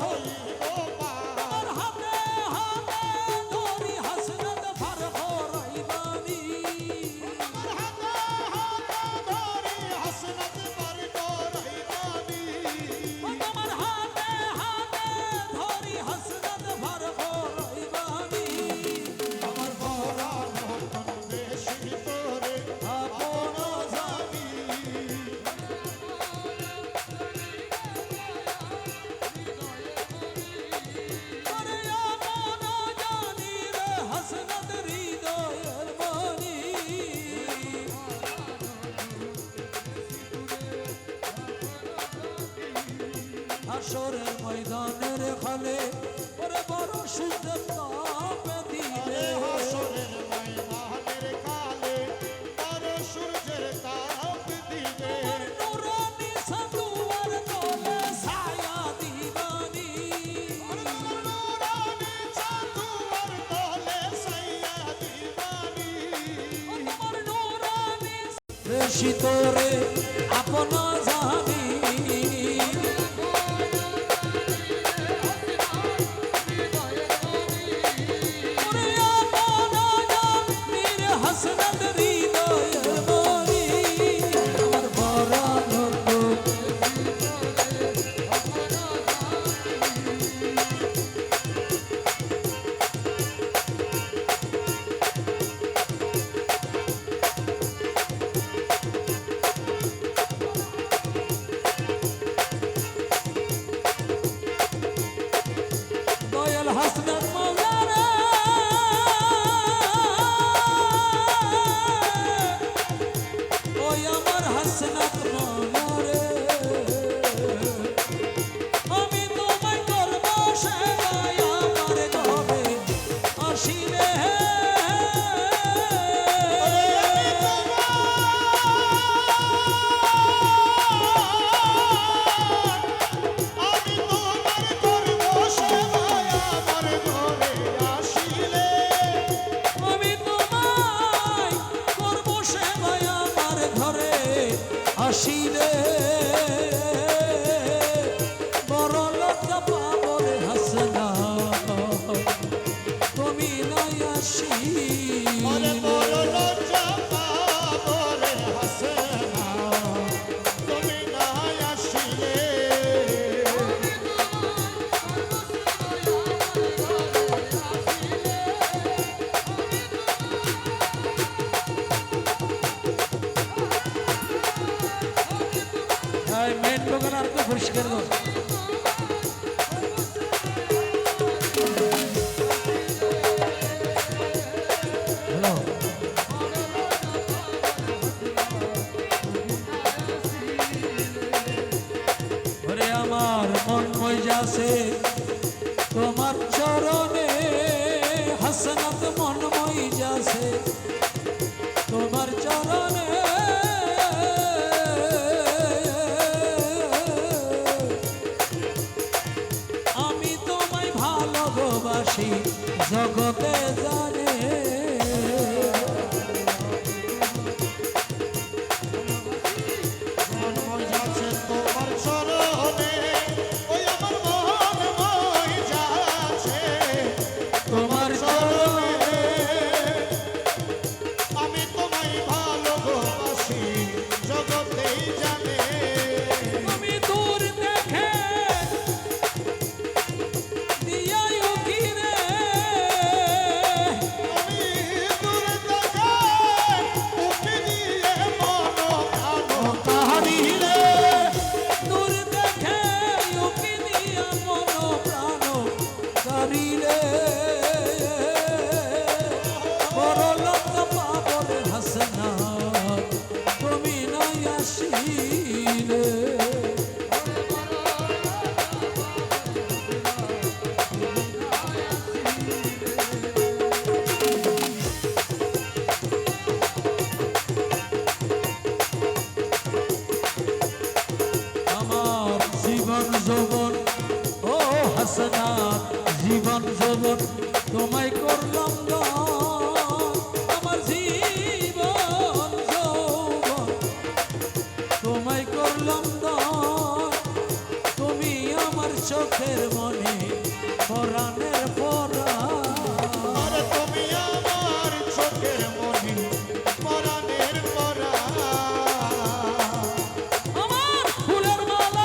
好。হাসরের ময়দানের খালে ওরে বড় সুন্দর তাপে দিবে হাসরের ময়দানের কালে তার সূর্যের তাপ দিবে নুরানি সাদুয়ার তলে ছায়া দিবানি। নুরানি চাঁদুয়ার তলে সাইয়া দিবানি। নুরানি বেশি তোরে আপন জানি তো পরিষ্কার দাও হ্যালো? ওরে আমার মন মজাছে তোমার চরণে হাসনাত মন ভালোবাসি জগতে জানে যৌবন ও হাসনা জীবন যৌবন তোমায় করলাম। আমার জীবন যৌবন তোমায় করলাম। তুমি আমার চোখের মনে পরাণের পরা আর তুমি আমার চোখের মনি পরাণের পরা আমার ফুলের মালা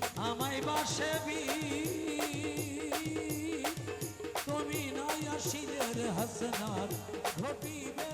আমায় বাসে বি তুমি নয় আসিলের হাসনার ঘটিবে